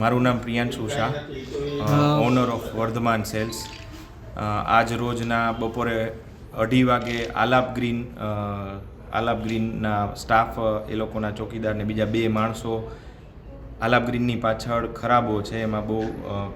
મારું નામ Priyanshu Shah. Owner of Vardhman sales. આજ રોજના બપોરે અઢી વાગે આલાપ ગ્રીન આલાપ ગ્રીનના સ્ટાફ એ લોકોના ચોકીદારને બીજા બે માણસો આલાપ ગ્રીનની પાછળ ખરાબો છે એમાં બહુ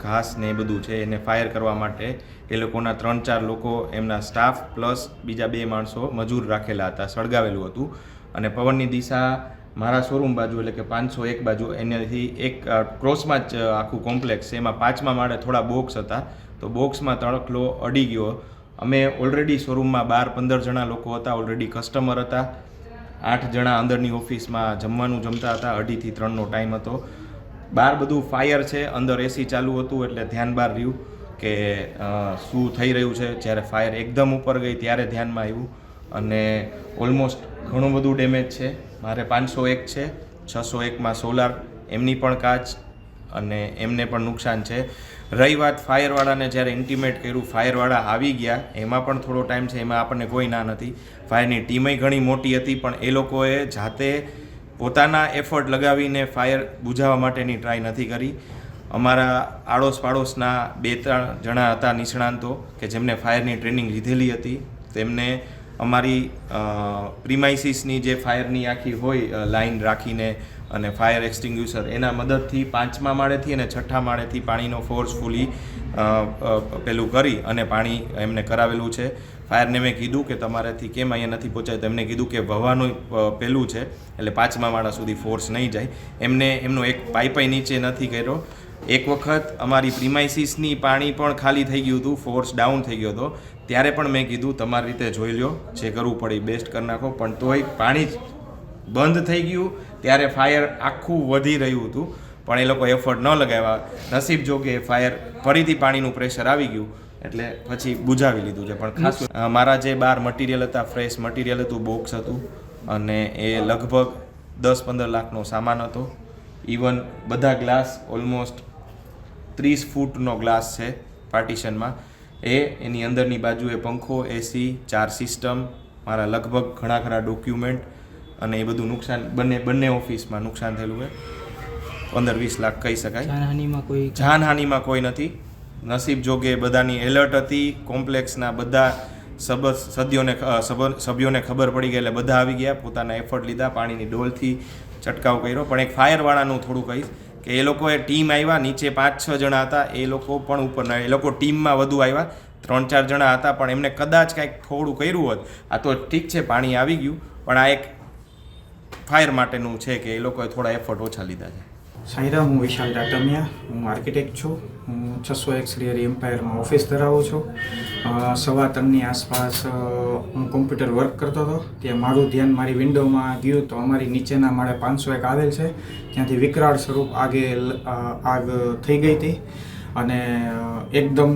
ઘાસ ને એ બધું છે એને ફાયર કરવા માટે એ લોકોના ત્રણ ચાર લોકો એમના સ્ટાફ પ્લસ બીજા બે માણસો મજૂર રાખેલા હતા સળગાવેલું હતું. અને પવનની દિશા મારા શોરૂમ બાજુ એટલે કે પાંચસો એક બાજુ, એનાથી એક ક્રોસમાં જ આખું કોમ્પ્લેક્સ છે. એમાં પાંચમા માળે થોડા બોક્સ હતા. તો બોક્સમાં તડકલો અડી ગયો. અમે ઓલરેડી શોરૂમમાં બાર, પંદર જણા લોકો હતા. ઓલરેડી કસ્ટમર હતા. આઠ જણા અંદરની ઓફિસમાં જમવાનું જમતા હતા. અઢીથી ત્રણનો ટાઈમ હતો. બહાર બધું ફાયર છે. અંદર એસી ચાલુ હતું એટલે ધ્યાન બહાર રહ્યું કે શું થઈ રહ્યું છે. જ્યારે ફાયર એકદમ ઉપર ગઈ ત્યારે ધ્યાનમાં આવ્યું. અને ઓલમોસ્ટ ઘણું બધું ડેમેજ છે. મારે પાંચસો એક છે, છસો એકમાં સોલાર એમની પણ કાચ અને એમને પણ નુકસાન છે. રહી વાત ફાયરવાળાને જ્યારે ઇન્ટિમેટ કર્યું ફાયરવાળા આવી ગયા, એમાં પણ થોડો ટાઈમ છે, એમાં આપણને કોઈ ના નથી. ફાયરની ટીમય ઘણી મોટી હતી, પણ એ લોકોએ જાતે પોતાના એફર્ટ લગાવીને ફાયર બુઝાવવા માટેની ટ્રાય નથી કરી. અમારા આડોશ પાડોશના બે ત્રણ જણા હતા નિષ્ણાંતો, કે જેમને ફાયરની ટ્રેનિંગ લીધેલી હતી. તેમને અમારી પ્રિમાઇસીસની જે ફાયરની આખી હોય લાઈન રાખીને અને ફાયર એક્સટિંગ્યુશર એના મદદથી પાંચમા માળેથી અને છઠ્ઠા માળેથી પાણીનો ફોર્સફુલી પેલું કરી અને પાણી એમને કરાવેલું છે. ફાયરને મેં કીધું કે તમારાથી કેમ અહીંયા નથી પહોંચાય એમને કીધું કે વહવાનું પહેલું છે, એટલે પાંચમા માળા સુધી ફોર્સ નહીં જાય. એમને, એમનો એક પાઇપાઈ નીચે નથી કર્યો. એક વખત અમારી પ્રિમાઇસીસની પાણી પણ ખાલી થઈ ગયું હતું ફોર્સ ડાઉન થઈ ગયો હતો. ત્યારે પણ મેં કીધું, તમારી રીતે જોઈ લો જે કરવું પડે બેસ્ટ કરી નાખો. પણ તોય પાણી જ બંધ થઈ ગયું. ત્યારે ફાયર આખું વધી રહ્યું હતું. પણ એ લોકો એફર્ટ ન લગાવ્યા. નસીબ જો કે ફાયર ફરીથી પાણીનું પ્રેશર આવી ગયું. એટલે પછી બુઝાવી લીધું છે. પણ ખાસ મારા જે બાર મટીરિયલ હતા ફ્રેશ મટીરિયલ હતું બોક્સ હતું, અને એ લગભગ દસ પંદર લાખનો સામાન હતો. ઇવન બધા ગ્લાસ ઓલમોસ્ટ ત્રીસ ફૂટનો ગ્લાસ છે પાર્ટિશનમાં. એ એની અંદરની બાજુએ પંખો એસી ચાર સિસ્ટમ મારા લગભગ ઘણા ખરા ડોક્યુમેન્ટ અને એ બધું નુકસાન બંને બંને ઓફિસમાં નુકસાન થયેલું છે. પંદર વીસ લાખ કહી શકાય. જાનહાનિમાં કોઈ જાનહાનિમાં કોઈ નથી. નસીબ જોગે બધાની એલર્ટ હતી કોમ્પ્લેક્સના બધા સબ સદીઓને સભ્યોને ખબર પડી ગઈ એટલે બધા આવી ગયા. પોતાના એફર્ટ લીધા પાણીની ડોલથી છંટકાવ કર્યો. પણ એક ફાયરવાળાનું થોડું કહીશ. કે એ લોકોએ ટીમ આવ્યા નીચે પાંચ છ જણા હતા, એ લોકો પણ ઉપર એ લોકો ટીમમાં વધુ આવ્યા ત્રણ ચાર જણા હતા, પણ એમને કદાચ કાંઈક થોડું કર્યું હોત. આ તો ઠીક છે, પાણી આવી ગયું, પણ આ એક ફાયર માટેનું છે કે એ લોકોએ થોડા એફર્ટ ઓછા લીધા છે. સાઈરામ હું વિશાલ ડાટમિયા, હું આર્કિટેક્ટ છું. હું છસો એક શ્રી હરી એમ્પાયરમાં ઓફિસ ધરાવું છું. સવા ત્રણની આસપાસ હું કોમ્પ્યુટર વર્ક કરતો હતો. ત્યાં મારું ધ્યાન મારી વિન્ડોમાં ગયું તો અમારી નીચેના માળે પાંચસો એક આવેલ છે. ત્યાંથી વિકરાળ સ્વરૂપ આગે આગ થઈ ગઈ હતી. અને એકદમ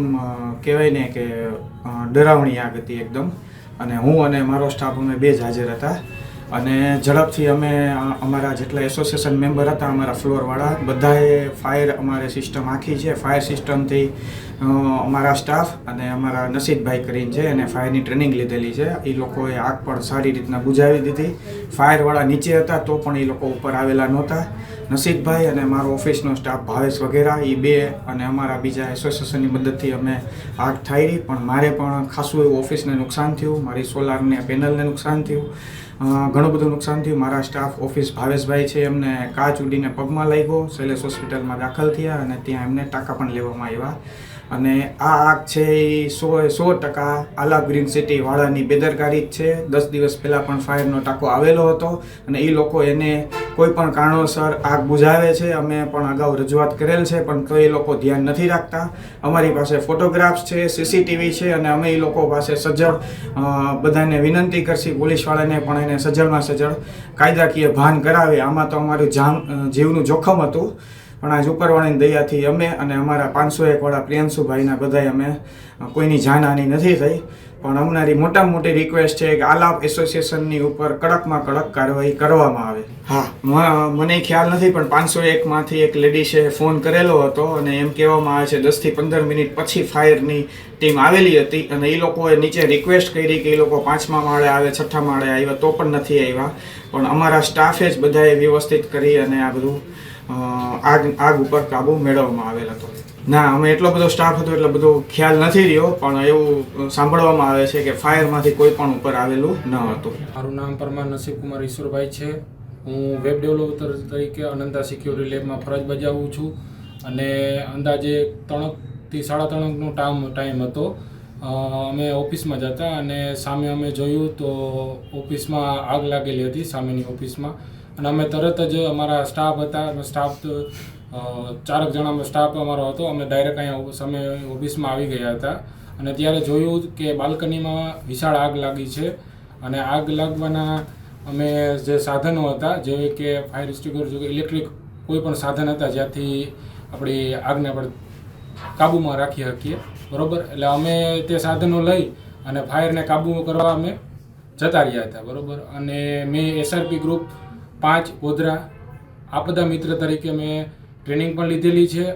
કહેવાય ને કે ડરાવણી આગ હતી એકદમ. અને હું અને મારો સ્ટાફ અમે બે જ હાજર હતા. અને ઝડપથી અમે અમારા જેટલા એસોસિએશન મેમ્બર હતા, અમારા ફ્લોરવાળા બધાએ ફાયર અમારે સિસ્ટમ આખી છે. ફાયર સિસ્ટમથી અમારા સ્ટાફ અને અમારા નસીબભાઈ કરીને છે અને ફાયરની ટ્રેનિંગ લીધેલી છે. એ લોકોએ આગ પણ સારી રીતના બુઝાવી દીધી. ફાયરવાળા નીચે હતા તો પણ એ લોકો ઉપર આવેલા નહોતા. નસીબભાઈ અને મારો ઓફિસનો સ્ટાફ ભાવેશ વગેરે એ બે અને અમારા બીજા એસોસિએશનની મદદથી અમે આગ થાયરી પણ મારે પણ ખાસું એવું ઓફિસને નુકસાન થયું. મારી સોલારને પેનલને નુકસાન થયું. ઘણું બધું નુકસાન થયું. મારા સ્ટાફ ઓફિસ ભાવેશભાઈ છે, એમને કાચ ઉડીને પગમાં લાગ્યો. શૈલેષ હોસ્પિટલમાં દાખલ થયા અને ત્યાં એમને ટાંકા પણ લેવામાં આવ્યા. અને આ આગ છે એ સો સો ટકા આલા ગ્રીન સિટી વાળાની બેદરકારી જ છે. દસ દિવસ પહેલાં પણ ફાયરનો ટાંકો આવેલો હતો અને એ લોકો એને કોઈ પણ કારણોસર આગ બુઝાવે છે. અમે પણ અગાઉ રજૂઆત કરેલ છે, પણ તો એ લોકો ધ્યાન નથી રાખતા. અમારી પાસે ફોટોગ્રાફ્સ છે, સીસીટીવી છે અને અમે એ લોકો પાસે સજ્જડ બધાને વિનંતી કરશી પોલીસવાળાને પણ એને સજ્જડમાં સજ્જડ કાયદાકીય ભાન કરાવે. આમાં તો અમારું જાન જીવનું જોખમ હતું. પણ આજ ઉપરવાળાની દયાથી અમે અને અમારા પાંચસો એકવાળા પ્રિયાંશુભાઈના બધાય અમે કોઈની જાનહાની નથી થઈ. પણ અમારી મોટામાં મોટી રિક્વેસ્ટ છે કે આલાપ એસોસિએશનની ઉપર કડકમાં કડક કાર્યવાહી કરવામાં આવે. હા. મને ખ્યાલ નથી પણ પાંચસો એકમાંથી એક લેડીસે ફોન કરેલો હતો અને એમ કહેવામાં આવે છે દસથી પંદર મિનિટ પછી ફાયરની ટીમ આવેલી હતી અને એ લોકોએ નીચે રિક્વેસ્ટ કરી કે એ લોકો પાંચમા માળે આવે છઠ્ઠા માળે આવ્યા તો પણ નથી આવ્યા. પણ અમારા સ્ટાફે જ બધાએ વ્યવસ્થિત કરી અને આ બધું આગ આગ ઉપર કાબુ મેળવવામાં આવેલ હતો. ના, અમે એટલો બધો સ્ટાફ હતો, એટલો બધો ખ્યાલ નથી રહ્યો, પણ એવું સાંભળવામાં આવે છે કે ફાયરમાંથી કોઈ પણ ઉપર આવેલું ન હતું. મારું નામ પરમાર નસીબ કુમાર ઈશ્વરભાઈ છે. હું વેબ ડેવલપર તરીકે અનંતા સિક્યોરિટી લેબમાં ફરજ બજાવું છું. અને અંદાજે ત્રણથી સાડા ત્રણકનો ટાઈમ ટાઈમ હતો. અમે ઓફિસમાં જતા અને સામે અમે જોયું તો ઓફિસમાં આગ લાગેલી હતી, સામેની ઓફિસમાં. અને અમે તરત જ અમારા સ્ટાફ હતા. સ્ટાફ ચારક જણા સ્ટાફ અમારો હતો. અમે ડાયરેક્ટ અહીંયા અમે ઓફિસમાં આવી ગયા હતા. અને ત્યારે જોયું કે બાલ્કનીમાં વિશાળ આગ લાગી છે. અને આગ લાગવાના અમે જે સાધનો હતા જેવી કે ફાયર એક્સ્ટિંગ્વિશર કે ઇલેક્ટ્રિક કોઈ પણ સાધન હતા, જ્યાંથી આપણી આગને આપણે કાબૂમાં રાખી શકીએ. બરોબર? એટલે અમે તે સાધનો લઈ અને ફાયરને કાબૂ કરવા અમે જતા રહ્યા હતા. બરોબર? અને મેં એસઆરપી ગ્રુપ પાંચ ગોધરા આપદા મિત્ર તરીકે મેં ટ્રેનિંગ પણ લીધેલી છે.